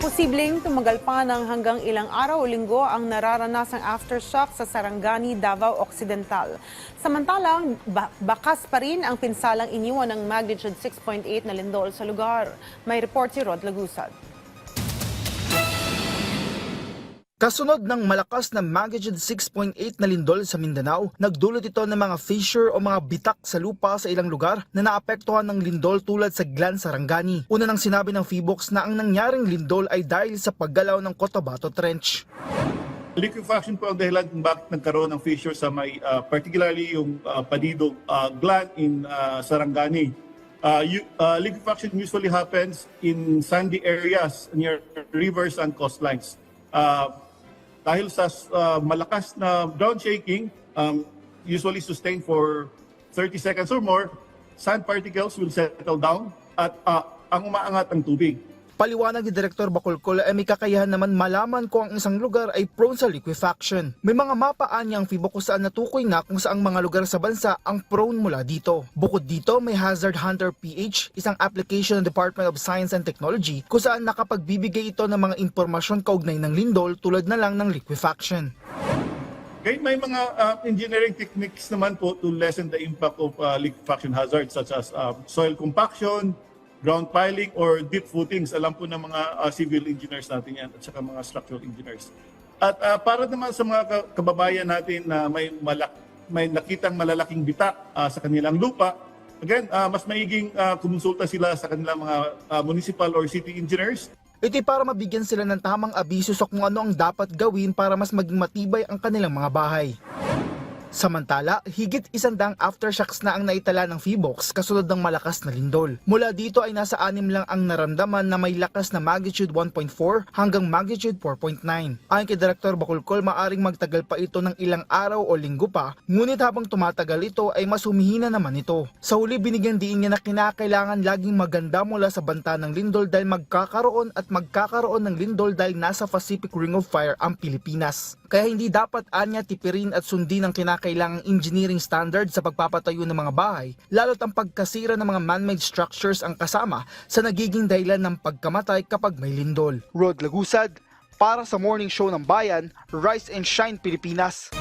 Posibleng tumagal pa ng hanggang ilang araw o linggo ang nararanasang aftershock sa Sarangani, Davao Occidental. Samantalang, ba- bakas pa rin ang pinsalang iniwan ng magnitude 6.8 na lindol sa lugar. May report si Rod Lagusad. Kasunod ng malakas na magnitude 6.8 na lindol sa Mindanao, nagdulot ito ng mga fissure o mga bitak sa lupa sa ilang lugar na naapektuhan ng lindol tulad sa Glan Sarangani. Una nang sinabi ng Feebox na ang nangyaring lindol ay dahil sa paggalaw ng Cotabato Trench. Liquefaction po ang dahilan kung bakit nagkaroon ng fissure sa may, uh, particularly yung uh, Padido uh, gland in uh, Sarangani. Uh, you, uh, liquefaction usually happens in sandy areas near rivers and coastlines. Uh, dahil sa uh, malakas na ground shaking, um, usually sustained for 30 seconds or more, sand particles will settle down at uh, ang umaangat ang tubig. Paliwanag ni Direktor Bacolcol ay may kakayahan naman malaman kung ang isang lugar ay prone sa liquefaction. May mga mapaan niya ang FIBO kung saan natukoy na kung saang mga lugar sa bansa ang prone mula dito. Bukod dito, may Hazard Hunter PH, isang application ng Department of Science and Technology kung saan nakapagbibigay ito ng mga impormasyon kaugnay ng lindol tulad na lang ng liquefaction. Okay, may mga uh, engineering techniques naman po to lessen the impact of uh, liquefaction hazards such as uh, soil compaction, ground piling, or deep footings. Alam po ng mga uh, civil engineers natin yan at saka mga structural engineers. At uh, para naman sa mga ka- kababayan natin na may, malak may nakitang malalaking bitak uh, sa kanilang lupa, again, uh, mas maiging uh, kumonsulta sila sa kanilang mga uh, municipal or city engineers Ito'y para mabigyan sila ng tamang abiso sa kung ano ang dapat gawin para mas maging matibay ang kanilang mga bahay. Samantala, higit isandang aftershocks na ang naitala ng Feebox kasunod ng malakas na lindol. Mula dito ay nasa anim lang ang naramdaman na may lakas na magnitude 1.4 hanggang magnitude 4.9. Ayon kay Direktor Bacolcol, maaring magtagal pa ito ng ilang araw o linggo pa, ngunit habang tumatagal ito ay mas humihina naman ito. Sa huli binigyan diin niya na kinakailangan laging maganda mula sa banta ng lindol dahil magkakaroon at magkakaroon ng lindol dahil nasa Pacific Ring of Fire ang Pilipinas. Kaya hindi dapat anya tipirin at sundin ang kinakailangang engineering standard sa pagpapatayo ng mga bahay, lalo't ang pagkasira ng mga man-made structures ang kasama sa nagiging dahilan ng pagkamatay kapag may lindol. Rod Lagusad, para sa morning show ng bayan, Rise and Shine Pilipinas.